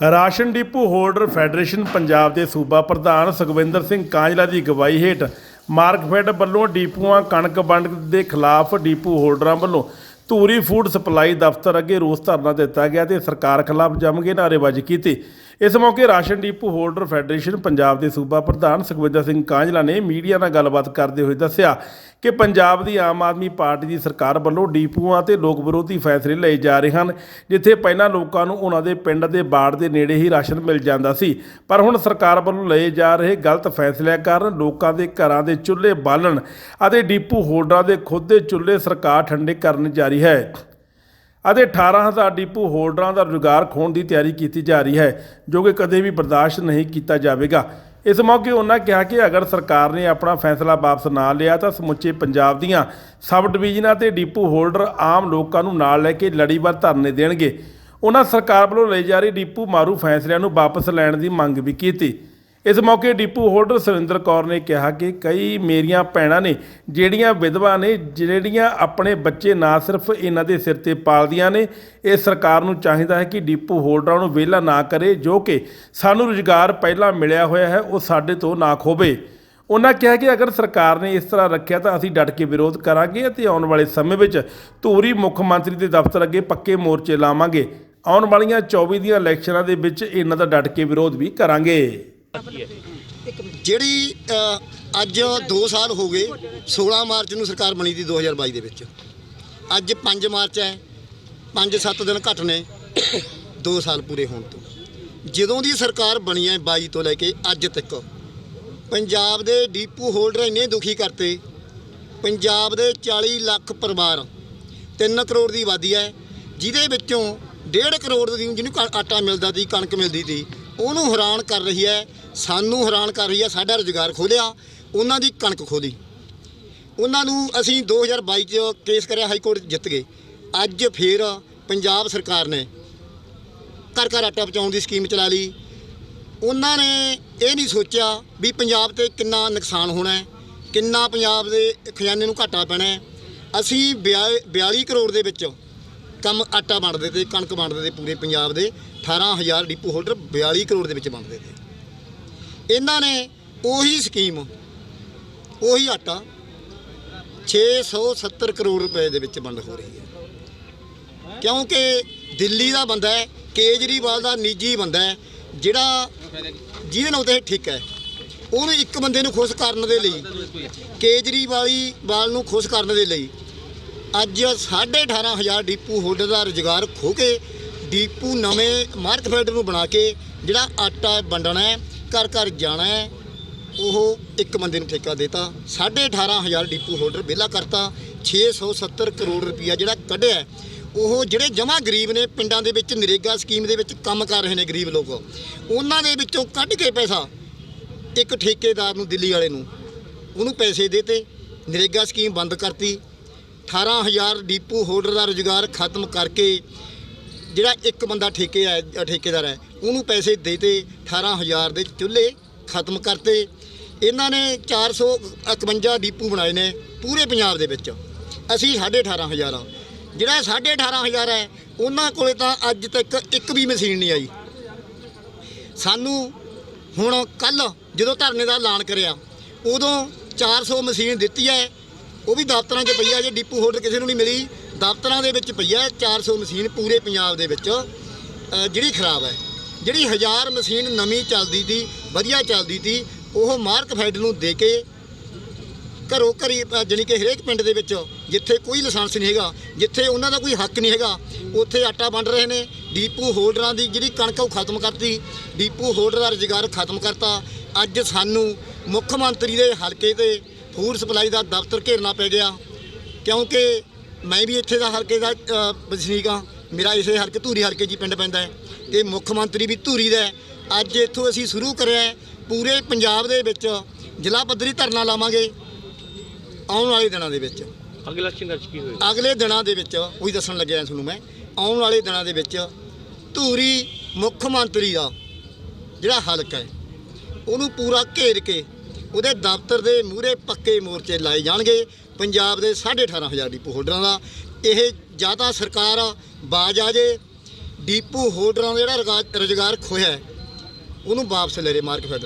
Ration depot holder federation Punjab ਦੇ ਸੂਬਾ ਪ੍ਰਧਾਨ ਸੁਖਵਿੰਦਰ ਸਿੰਘ ਕਾਂਜਲਾ ਦੀ ਅਗਵਾਈ ਹੇਠ ਮਾਰਕਫੈਡ ਵੱਲੋਂ ਡਿਪੂਆਂ, ਕਣਕ ਵੰਡ ਦੇ ਖਿਲਾਫ ਡਿਪੂ ਹੋਲਡਰਾਂ ਵੱਲੋਂ ਧੂਰੀ ਫੂਡ ਸਪਲਾਈ ਦਫ਼ਤਰ ਅੱਗੇ ਰੋਸ ਧਰਨਾ ਦਿੱਤਾ ਗਿਆ ਤੇ ਸਰਕਾਰ ਖਿਲਾਫ ਜੰਮ ਕੇ ਨਾਅਰੇਬਾਜ਼ੀ ਕੀਤੀ। ਇਸ ਮੌਕੇ ration depot holder federation Punjab ਦੇ ਸੂਬਾ ਪ੍ਰਧਾਨ ਸੁਖਵਿੰਦਰ ਸਿੰਘ ਕਾਂਜਲਾ ਨੇ ਮੀਡੀਆ ਨਾਲ ਗੱਲਬਾਤ ਕਰਦੇ ਹੋਏ ਦੱਸਿਆ ਕਿ ਪੰਜਾਬ ਦੀ ਆਮ ਆਦਮੀ ਪਾਰਟੀ ਦੀ ਸਰਕਾਰ ਵੱਲੋਂ ਡੀਪੂਆਂ ਤੇ ਲੋਕ ਵਿਰੋਧੀ ਫੈਸਲੇ ਲਏ ਜਾ ਰਹੇ ਹਨ, ਜਿੱਥੇ ਪਹਿਲਾਂ ਲੋਕਾਂ ਨੂੰ ਉਹਨਾਂ ਦੇ ਪਿੰਡ ਦੇ ਬਾੜ ਦੇ ਨੇੜੇ ਹੀ ਰਾਸ਼ਨ ਮਿਲ ਜਾਂਦਾ ਸੀ। ਪਰ ਹੁਣ ਸਰਕਾਰ ਵੱਲੋਂ ਲਏ ਜਾ ਰਹੇ ਗਲਤ ਫੈਸਲਿਆਂ ਕਾਰਨ ਲੋਕਾਂ ਦੇ ਘਰਾਂ ਦੇ ਚੁੱਲ੍ਹੇ ਬਾਲਣ ਅਤੇ ਡੀਪੂ ਹੋਲਡਰਾਂ ਦੇ ਖੁਦ ਦੇ ਚੁੱਲ੍ਹੇ ਸਰਕਾਰ ਠੰਡੇ ਕਰਨ ਜਾਰੀ ਹੈ ਅਤੇ 18000 ਡਿਪੂ ਹੋਲਡਰਾਂ ਦਾ ਰੁਜ਼ਗਾਰ ਖੋਣ ਦੀ ਤਿਆਰੀ ਕੀਤੀ ਜਾ ਰਹੀ ਹੈ, ਜੋ ਕਿ ਕਦੇ ਵੀ ਬਰਦਾਸ਼ਤ ਨਹੀਂ ਕੀਤਾ ਜਾਵੇਗਾ। ਇਸ ਮੌਕੇ ਉਹਨਾਂ ਕਿਹਾ ਕਿ ਅਗਰ ਸਰਕਾਰ ਨੇ ਆਪਣਾ ਫੈਸਲਾ ਵਾਪਸ ਨਾ ਲਿਆ ਤਾਂ ਸਮੁੱਚੇ ਪੰਜਾਬ ਦੀਆਂ ਸਬ ਡਿਵੀਜ਼ਨਾਂ ਤੇ ਡੀਪੂ ਹੋਲਡਰ ਆਮ ਲੋਕਾਂ ਨੂੰ ਨਾਲ ਲੈ ਕੇ ਲੜੀਵਾਰ ਧਰਨੇ ਦੇਣਗੇ। ਉਹਨਾਂ ਸਰਕਾਰ ਵੱਲੋਂ ਲਈ ਜਾ ਰਹੀ ਡਿਪੂ ਮਾਰੂ ਫੈਸਲਿਆਂ ਨੂੰ ਵਾਪਸ ਲੈਣ ਦੀ ਮੰਗ ਵੀ ਕੀਤੀ। ਇਸ ਮੌਕੇ ਡਿਪੂ ਹੋਲਡਰ ਸੁਰਿੰਦਰ ਕੌਰ ਨੇ ਕਿਹਾ ਕਿ ਕਈ ਮੇਰੀਆਂ ਭੈਣਾਂ ਨੇ, ਜਿਹੜੀਆਂ ਵਿਧਵਾ ਨੇ, ਜਿਹੜੀਆਂ ਆਪਣੇ ਬੱਚੇ ਨਾ ਸਿਰਫ ਇਹਨਾਂ ਦੇ ਸਿਰ ਤੇ ਪਾਲਦੀਆਂ ਨੇ, ਇਹ ਸਰਕਾਰ ਨੂੰ ਚਾਹੀਦਾ ਹੈ ਕਿ ਡਿਪੂ ਹੋਲਡਰਾਂ ਨੂੰ ਵਿਹਲਾ ਨਾ ਕਰੇ, ਜੋ ਕਿ ਸਾਨੂੰ ਰੁਜ਼ਗਾਰ ਪਹਿਲਾਂ ਮਿਲਿਆ ਹੋਇਆ ਹੈ, ਉਹ ਸਾਡੇ ਤੋਂ ਨਾ ਖੋਵੇ। ਉਹਨਾਂ ਕਿਹਾ ਕਿ ਅਗਰ ਸਰਕਾਰ ਨੇ ਇਸ ਤਰ੍ਹਾਂ ਰੱਖਿਆ ਤਾਂ ਅਸੀਂ ਡਟ ਕੇ ਵਿਰੋਧ ਕਰਾਂਗੇ ਅਤੇ ਆਉਣ ਵਾਲੇ ਸਮੇਂ ਵਿੱਚ ਧੂਰੀ ਮੁੱਖ ਮੰਤਰੀ ਦੇ ਦਫ਼ਤਰ ਅੱਗੇ ਪੱਕੇ ਮੋਰਚੇ ਲਾਵਾਂਗੇ। ਆਉਣ ਵਾਲੀਆਂ 24 ਦੀਆਂ ਇਲੈਕਸ਼ਨਾਂ ਦੇ ਵਿੱਚ ਇਹਨਾਂ ਦਾ ਡਟ ਕੇ ਵਿਰੋਧ ਵੀ ਕਰਾਂਗੇ। ਜਿਹੜੀ ਅੱਜ 2 ਸਾਲ ਹੋ ਗਏ 16 ਮਾਰਚ ਨੂੰ ਸਰਕਾਰ ਬਣੀ ਦੀ 2022 ਦੇ ਵਿੱਚ। ਅੱਜ 5 ਮਾਰਚ ਹੈ 5-7 ਦਿਨ ਘੱਟ ਨੇ 2 ਸਾਲ ਪੂਰੇ ਹੋਣ ਤੋਂ। ਜਦੋਂ ਦੀ ਸਰਕਾਰ ਬਣੀ ਹੈ 22 ਤੋਂ ਲੈ ਕੇ ਅੱਜ ਤੱਕ, ਪੰਜਾਬ ਦੇ ਡੀਪੂ ਹੋਲਡਰ ਇੰਨੇ ਦੁਖੀ ਕਰਤੇ, ਪੰਜਾਬ ਦੇ 40 ਲੱਖ ਪਰਿਵਾਰ 3 ਕਰੋੜ ਦੀ ਆਬਾਦੀ ਹੈ, ਜਿਹਦੇ ਵਿੱਚੋਂ 1.5 ਕਰੋੜ ਦੀ ਜਿਹਨੂੰ ਕ- ਆਟਾ ਮਿਲਦਾ ਸੀ, ਕਣਕ ਮਿਲਦੀ ਸੀ ਉਹਨੂੰ ਹੈਰਾਨ ਕਰ ਰਹੀ ਹੈ, ਸਾਨੂੰ ਹੈਰਾਨ ਕਰ ਰਹੀ ਹੈ, ਸਾਡਾ ਰੁਜ਼ਗਾਰ ਖੋਲਿਆ, ਉਹਨਾਂ ਦੀ ਕਣਕ ਖੋਲੀ। ਉਹਨਾਂ ਨੂੰ ਅਸੀਂ 2022 ਚ ਕੇਸ ਕਰਿਆ, ਹਾਈ ਕੋਰਟ ਜਿੱਤ ਗਏ। ਅੱਜ ਫੇਰ ਪੰਜਾਬ ਸਰਕਾਰ ਨੇ ਘਰ ਘਰ ਆਟਾ ਪਹੁੰਚਾਉਣ ਦੀ ਸਕੀਮ ਚਲਾ ਲਈ। ਉਹਨਾਂ ਨੇ ਇਹ ਨਹੀਂ ਸੋਚਿਆ ਵੀ ਪੰਜਾਬ ਤੇ ਕਿੰਨਾ ਨੁਕਸਾਨ ਹੋਣਾ ਹੈ, ਕਿੰਨਾ ਪੰਜਾਬ ਦੇ ਖਜ਼ਾਨੇ ਨੂੰ ਘਾਟਾ ਪੈਣਾ ਹੈ। ਅਸੀਂ 42 ਕਰੋੜ ਦੇ ਵਿੱਚ ਕੰਮ ਆਟਾ ਵੰਡਦੇ ਤੇ, ਕਣਕ ਵੰਡਦੇ ਤੇ ਪੂਰੇ ਪੰਜਾਬ ਦੇ 18000 ਡਿਪੂ ਹੋਲਡਰ 42 ਕਰੋੜ ਦੇ ਵਿੱਚ ਵੰਡਦੇ ਤੇ। ਇਹਨਾਂ ਨੇ ਉਹੀ ਸਕੀਮ, ਉਹੀ ਆਟਾ 670 ਕਰੋੜ ਰੁਪਏ ਦੇ ਵਿੱਚ ਵੰਡ ਹੋ ਰਹੀ ਹੈ। ਕਿਉਂਕਿ ਦਿੱਲੀ ਦਾ ਬੰਦਾ ਹੈ, ਕੇਜਰੀਵਾਲ ਦਾ ਨਿੱਜੀ ਬੰਦਾ ਹੈ, ਜਿਹੜਾ ਜਿਹਦੇ ਨਾਲ ਤੇ ਠੀਕ ਹੈ, ਉਹਨੂੰ ਇੱਕ ਬੰਦੇ ਨੂੰ ਖੁਸ਼ ਕਰਨ ਦੇ ਲਈ, ਕੇਜਰੀਵਾਲੀ ਵਾਲ ਨੂੰ ਖੁਸ਼ ਕਰਨ ਦੇ ਲਈ ਅੱਜ 18500 ਡੀਪੂ ਹੋਲਡਰ ਦਾ ਰੁਜ਼ਗਾਰ ਖੋ ਕੇ ਡੀਪੂ ਨਵੇਂ ਮਾਰਕਫੈਡ ਨੂੰ ਬਣਾ ਕੇ ਜਿਹੜਾ ਆਟਾ ਵੰਡਣਾ ਹੈ, ਘਰ ਘਰ ਜਾਣਾ ਹੈ, ਉਹ ਇੱਕ ਬੰਦੇ ਨੂੰ ਠੇਕਾ ਦੇਤਾ। 18500 ਡੀਪੂ ਹੋਲਡਰ ਵਿਹਲਾ ਕਰਤਾ। 670 ਕਰੋੜ ਰੁਪਈਆ ਜਿਹੜਾ ਕੱਢਿਆ ਉਹ ਜਿਹੜੇ ਜਮਾ ਗਰੀਬ ਨੇ, ਪਿੰਡਾਂ ਦੇ ਵਿੱਚ ਨਰੇਗਾ ਸਕੀਮ ਦੇ ਵਿੱਚ ਕੰਮ ਕਰ ਰਹੇ ਨੇ ਗਰੀਬ ਲੋਕ। ਉਹਨਾਂ ਦੇ ਵਿੱਚੋਂ ਕੱਢ ਕੇ ਪੈਸਾ ਇੱਕ ਠੇਕੇਦਾਰ ਨੂੰ, ਦਿੱਲੀ ਵਾਲੇ ਨੂੰ, ਉਹਨੂੰ ਪੈਸੇ ਦੇਤੇ। ਨਰੇਗਾ ਸਕੀਮ ਬੰਦ ਕਰਤੀ। 18000 ਡੀਪੂ ਹੋਲਡਰ ਦਾ ਰੁਜ਼ਗਾਰ ਖਤਮ ਕਰਕੇ ਜਿਹੜਾ ਇੱਕ ਬੰਦਾ ਠੇਕੇ ਹੈ ਠੇਕੇਦਾਰ ਹੈ, ਉਹਨੂੰ ਪੈਸੇ ਦੇਤੇ 18000 ਦੇ ਚੁੱਲ੍ਹੇ ਖਤਮ ਕਰਤੇ। ਇਹਨਾਂ ਨੇ 451 ਡੀਪੂ ਬਣਾਏ ਨੇ ਪੂਰੇ ਪੰਜਾਬ ਦੇ ਵਿੱਚ। ਅਸੀਂ 18500 ਆ ਜਿਹੜਾ 18500 ਹੈ, ਉਹਨਾਂ ਕੋਲੇ ਤਾਂ ਅੱਜ ਤੱਕ ਇੱਕ ਵੀ ਮਸ਼ੀਨ ਨਹੀਂ ਆਈ। ਸਾਨੂੰ ਹੁਣ ਕੱਲ ਜਦੋਂ ਧਰਨੇ ਦਾ ਐਲਾਨ ਕਰਿਆ, ਉਦੋਂ 400 ਮਸ਼ੀਨ ਦਿੱਤੀ ਹੈ ਉਹ ਵੀ ਦਫ਼ਤਰਾਂ 'ਚ ਪਈ ਆ ਜੇ ਡਿਪੂ ਹੋਲਡਰ ਕਿਸੇ ਨੂੰ ਨਹੀਂ ਮਿਲੀ ਦਫ਼ਤਰਾਂ ਦੇ ਵਿੱਚ ਪਈ ਹੈ 400 ਮਸ਼ੀਨ ਪੂਰੇ ਪੰਜਾਬ ਦੇ ਵਿੱਚ ਜਿਹੜੀ ਖਰਾਬ ਹੈ। ਜਿਹੜੀ 1000 ਮਸ਼ੀਨ ਨਵੀਂ ਚੱਲਦੀ ਸੀ ਵਧੀਆ ਚੱਲਦੀ ਸੀ ਉਹ ਮਾਰਕ ਫੈਡ ਨੂੰ ਦੇ ਕੇ ਘਰੋਂ ਘਰੀ ਅ, ਜਾਣੀ ਕਿ ਹਰੇਕ ਪਿੰਡ ਦੇ ਵਿੱਚ ਜਿੱਥੇ ਕੋਈ ਲਾਇਸੈਂਸ ਨਹੀਂ ਹੈਗਾ ਜਿੱਥੇ ਉਹਨਾਂ ਦਾ ਕੋਈ ਹੱਕ ਨਹੀਂ ਹੈਗਾ ਉੱਥੇ ਆਟਾ ਵੰਡ ਰਹੇ ਨੇ। ਡੀਪੂ ਹੋਲਡਰਾਂ ਦੀ ਜਿਹੜੀ ਕਣਕ ਉਹ ਖਤਮ ਕਰਤੀ। ਡੀਪੂ ਹੋਲਡਰ ਦਾ ਰੁਜ਼ਗਾਰ ਖਤਮ ਕਰਤਾ। ਅੱਜ ਸਾਨੂੰ ਮੁੱਖ ਮੰਤਰੀ ਦੇ ਹਲਕੇ ਤੇ ਫੂਡ ਸਪਲਾਈ ਦਾ ਦਫ਼ਤਰ ਘੇਰਨਾ ਪੈ ਗਿਆ। ਕਿਉਂਕਿ ਮੈਂ ਵੀ ਇੱਥੇ ਦਾ ਹਲਕੇ ਦਾ ਵਸਨੀਕ ਹਾਂ। ਮੇਰਾ ਇਸੇ ਹਲਕੇ ਧੂਰੀ ਹਲਕੇ ਹੀ ਪਿੰਡ ਪੈਂਦਾ ਹੈ। ਤੇ ਮੁੱਖ ਮੰਤਰੀ ਵੀ ਧੂਰੀ ਦਾ ਅੱਜ ਇੱਥੋਂ ਅਸੀਂ ਸ਼ੁਰੂ ਕਰਿਆ ਪੂਰੇ ਪੰਜਾਬ ਦੇ ਵਿੱਚ ਜ਼ਿਲ੍ਹਾ ਪੱਧਰੀ ਧਰਨਾ ਲਾਵਾਂਗੇ ਆਉਣ ਵਾਲੇ ਦਿਨਾਂ ਦੇ ਵਿੱਚ। ਅਗਲੇ ਵਿੱਚ ਕੀ ਹੋਏਗਾ? ਅਗਲੇ ਦਿਨਾਂ ਦੇ ਵਿੱਚ ਉਹੀ ਦੱਸਣ ਲੱਗਿਆ ਤੁਹਾਨੂੰ ਮੈਂ ਆਉਣ ਵਾਲੇ ਦਿਨਾਂ ਦੇ ਵਿੱਚ ਧੂਰੀ ਮੁੱਖ ਮੰਤਰੀ ਦਾ ਜਿਹੜਾ ਹਲਕਾ ਹੈ ਉਹਨੂੰ ਪੂਰਾ ਘੇਰ ਕੇ ਉਹਦੇ ਦਫ਼ਤਰ ਦੇ ਮੂਹਰੇ ਪੱਕੇ ਮੋਰਚੇ ਲਾਏ ਜਾਣਗੇ। ਪੰਜਾਬ ਦੇ 18500 ਡਿਪੂ ਹੋਲਡਰਾਂ ਦਾ। ਇਹ ਜਾਂ ਤਾਂ ਸਰਕਾਰ ਬਾਜ ਆ ਜੇ। ਡੀਪੂ ਹੋਲਡਰਾਂ ਦਾ ਜਿਹੜਾ ਰੁਜ਼ਗਾਰ- ਰੁਜ਼ਗਾਰ ਖੋਇਆ ਉਹਨੂੰ ਵਾਪਸ ਲੈ ਰੇ ਮਾਰਕਫੈਡ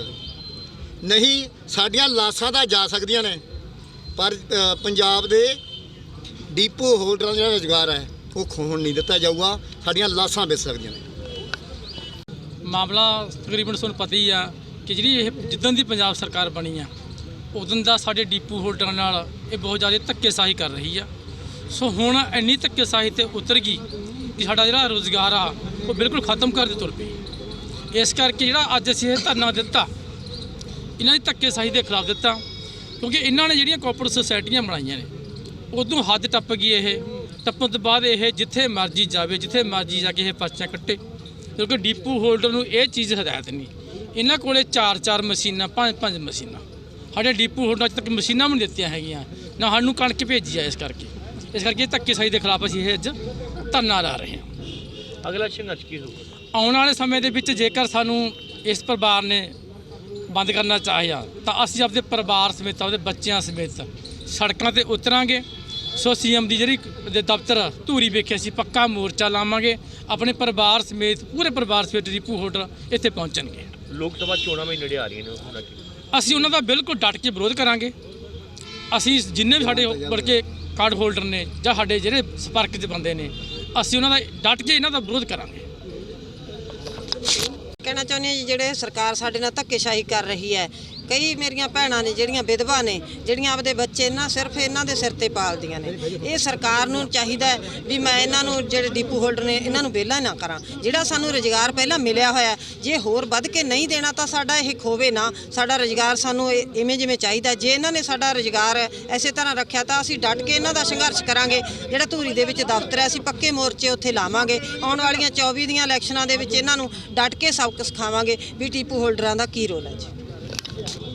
ਨਹੀਂ, ਸਾਡੀਆਂ ਲਾਸਾਂ ਤਾਂ ਜਾ ਸਕਦੀਆਂ ਨੇ, ਪਰ ਪੰਜਾਬ ਦੇ ਡੀਪੂ ਹੋਲਡਰਾਂ ਦਾ ਜਿਹੜਾ ਰੁਜ਼ਗਾਰ ਹੈ, ਉਹ ਖੋਣ ਨਹੀਂ ਦਿੱਤਾ ਜਾਊਗਾ। ਸਾਡੀਆਂ ਲਾਸਾਂ ਵਿਕ ਸਕਦੀਆਂ ਨੇ। ਮਾਮਲਾ ਤਕਰੀਬਨ ਤੁਹਾਨੂੰ ਪਤਾ ਹੀ ਆ ਕਿ ਜਿਹੜੀ ਇਹ ਜਿੱਦਣ ਦੀ ਪੰਜਾਬ ਸਰਕਾਰ ਬਣੀ ਆ, ਉਦੋਂ ਦਾ ਸਾਡੇ ਡੀਪੂ ਹੋਲਡਰਾਂ ਨਾਲ ਇਹ ਬਹੁਤ ਜ਼ਿਆਦਾ ਧੱਕੇਸ਼ਾਹੀ ਕਰ ਰਹੀ ਆ। ਸੋ ਹੁਣ ਇੰਨੀ ਧੱਕੇਸ਼ਾਹੀ ਤੇ ਉਤਰ ਗਈ ਕਿ ਸਾਡਾ ਜਿਹੜਾ ਰੋਜ਼ਗਾਰ ਆ, ਉਹ ਬਿਲਕੁਲ ਖਤਮ ਕਰ ਦੇ ਤੁਰ ਪਈ। ਇਸ ਕਰਕੇ ਜਿਹੜਾ ਅੱਜ ਅਸੀਂ ਇਹ ਧਰਨਾ ਦਿੱਤਾ, ਇਹਨਾਂ ਦੀ ਧੱਕੇਸ਼ਾਹੀ ਦੇ ਖਿਲਾਫ ਦਿੱਤਾ, ਕਿਉਂਕਿ ਇਹਨਾਂ ਨੇ ਜਿਹੜੀਆਂ ਕੋਆਪਰੇਟਿਵ ਸੁਸਾਇਟੀਆਂ ਬਣਾਈਆਂ ਨੇ, ਉਦੋਂ ਹੱਦ ਟੱਪ ਗਈ ਇਹ, ਟੱਪਣ ਤੋਂ ਬਾਅਦ ਇਹ ਜਿੱਥੇ ਮਰਜ਼ੀ ਜਾਵੇ, ਜਿੱਥੇ ਮਰਜ਼ੀ ਜਾ ਕੇ ਇਹ ਪਰਚਾ ਕੱਟੇ, ਕਿਉਂਕਿ ਡੀਪੂ ਹੋਲਡਰ ਨੂੰ ਇਹ ਚੀਜ਼ ਹਦਾਇਤ ਨਹੀਂ। ਇਹਨਾਂ ਕੋਲੇ 4-4 ਮਸ਼ੀਨਾਂ 5-5 ਮਸ਼ੀਨਾਂ। ਸਾਡੇ ਡੀਪੂ ਅੱਜ ਤੱਕ ਮਸ਼ੀਨਾਂ ਵੀ ਨਹੀਂ ਦਿੱਤੀਆਂ ਹੈਗੀਆਂ। ਨਾ ਸਾਨੂੰ ਕਣਕ ਭੇਜੀ ਆ ਇਸ ਕਰਕੇ। ਇਸ ਕਰਕੇ ਧੱਕੇਸ਼ਾਹੀ ਦੇ ਖਿਲਾਫ ਅਸੀਂ ਇਹ ਅੱਜ ਧਰਨਾ ਲਾ ਰਹੇ ਹਾਂ। ਅਗਲਾ ਸੰਘਰਸ਼ ਕੀ ਹੋਊਗਾ? ਆਉਣ ਵਾਲੇ ਸਮੇਂ ਦੇ ਵਿੱਚ ਜੇਕਰ ਸਾਨੂੰ ਇਸ ਪਰਿਵਾਰ ਨੇ ਬੰਦ ਕਰਨਾ ਚਾਹਿਆ ਤਾਂ ਅਸੀਂ ਆਪਣੇ ਪਰਿਵਾਰ ਸਮੇਤ ਆਪਣੇ ਬੱਚਿਆਂ ਸਮੇਤ ਸੜਕਾਂ ਤੇ ਉਤਰਾਂਗੇ। ਸੋ ਸੀਐਮ ਦੀ ਜਿਹੜੀ ਦੇ ਦਫ਼ਤਰ ਧੂਰੀ ਵੇਖੇ ਅਸੀਂ ਪੱਕਾ ਮੋਰਚਾ ਲਾਵਾਂਗੇ। ਆਪਣੇ ਪਰਿਵਾਰ ਸਮੇਤ ਪੂਰੇ ਪਰਿਵਾਰ ਸਮੇਤ ਰੀਪੂ ਹੋਲਡਰ ਇੱਥੇ ਪਹੁੰਚਣਗੇ। ਲੋਕ ਸਭਾ ਚੋਣਾਂ ਵੀ ਨੇੜੇ ਆ ਰਹੀਆਂ ਨੇ ਉਹਨਾਂ ਕੀ? ਅਸੀਂ ਉਹਨਾਂ ਦਾ ਬਿਲਕੁਲ ਡਟ ਕੇ ਵਿਰੋਧ ਕਰਾਂਗੇ। ਅਸੀਂ ਜਿੰਨੇ ਵੀ ਸਾਡੇ ਬਲਕਿ ਕਾਰਡ ਹੋਲਡਰ ਨੇ ਜਾਂ ਸਾਡੇ ਜਿਹੜੇ ਸੰਪਰਕ 'ਚ ਬੰਦੇ ਨੇ ਅਸੀਂ ਉਹਨਾਂ ਦਾ ਡਟ ਕੇ ਇਹਨਾਂ ਦਾ ਵਿਰੋਧ ਕਰਾਂਗੇ। ਕਹਿਣਾ ਚਾਹੁੰਦੀ ਹਾਂ ਜੀ ਜਿਹੜੇ ਸਰਕਾਰ ਸਾਡੇ ਨਾਲ ਧੱਕੇਸ਼ਾਹੀ ਕਰ ਰਹੀ ਹੈ ਕਈ ਮੇਰੀਆਂ ਭੈਣਾਂ ਨੇ, ਜਿਹੜੀਆਂ ਵਿਧਵਾ ਨੇ, ਜਿਹੜੀਆਂ ਆਪਦੇ ਬੱਚੇ ਨਾ ਸਿਰਫ ਇਹਨਾਂ ਦੇ ਸਿਰ ਤੇ ਪਾਲਦੀਆਂ ਨੇ। ਇਹ ਸਰਕਾਰ ਨੂੰ ਚਾਹੀਦਾ ਹੈ ਵੀ ਮੈਂ ਇਹਨਾਂ ਨੂੰ, ਜਿਹੜੇ ਡੀਪੂ ਹੋਲਡਰ ਨੇ, ਇਹਨਾਂ ਨੂੰ ਵਿਹਲਾ ਨਾ ਕਰਾਂ। ਜਿਹੜਾ ਸਾਨੂੰ ਰੁਜ਼ਗਾਰ ਪਹਿਲਾਂ ਮਿਲਿਆ ਹੋਇਆ, ਜੇ ਹੋਰ ਵੱਧ ਕੇ ਨਹੀਂ ਦੇਣਾ ਤਾਂ ਸਾਡਾ ਇਹ ਖੋਵੇ ਨਾ। ਸਾਡਾ ਰੁਜ਼ਗਾਰ ਸਾਨੂੰ ਇਹ- ਇਵੇਂ ਜਿਵੇਂ ਚਾਹੀਦਾ। ਜੇ ਇਹਨਾਂ ਨੇ ਸਾਡਾ ਰੁਜ਼ਗਾਰ ਐਸੇ ਤਰ੍ਹਾਂ ਰੱਖਿਆ ਤਾਂ ਅਸੀਂ ਡਟ ਕੇ ਇਹਨਾਂ ਦਾ ਸੰਘਰਸ਼ ਕਰਾਂਗੇ। ਜਿਹੜਾ ਧੂਰੀ ਦੇ ਵਿੱਚ ਦਫ਼ਤਰ ਹੈ, ਅਸੀਂ ਪੱਕੇ ਮੋਰਚੇ ਉੱਥੇ ਲਾਵਾਂਗੇ। ਆਉਣ ਵਾਲੀਆਂ 24 ਦੀਆਂ ਇਲੈਕਸ਼ਨਾਂ ਦੇ ਵਿੱਚ ਇਹਨਾਂ ਨੂੰ ਡਟ ਕੇ ਸਬਕ ਸਿਖਾਵਾਂਗੇ ਵੀ ਟੀਪੂ ਹੋਲਡਰਾਂ ਦਾ ਕੀ ਰੋਲ ਹੈ ਜੀ? Yeah.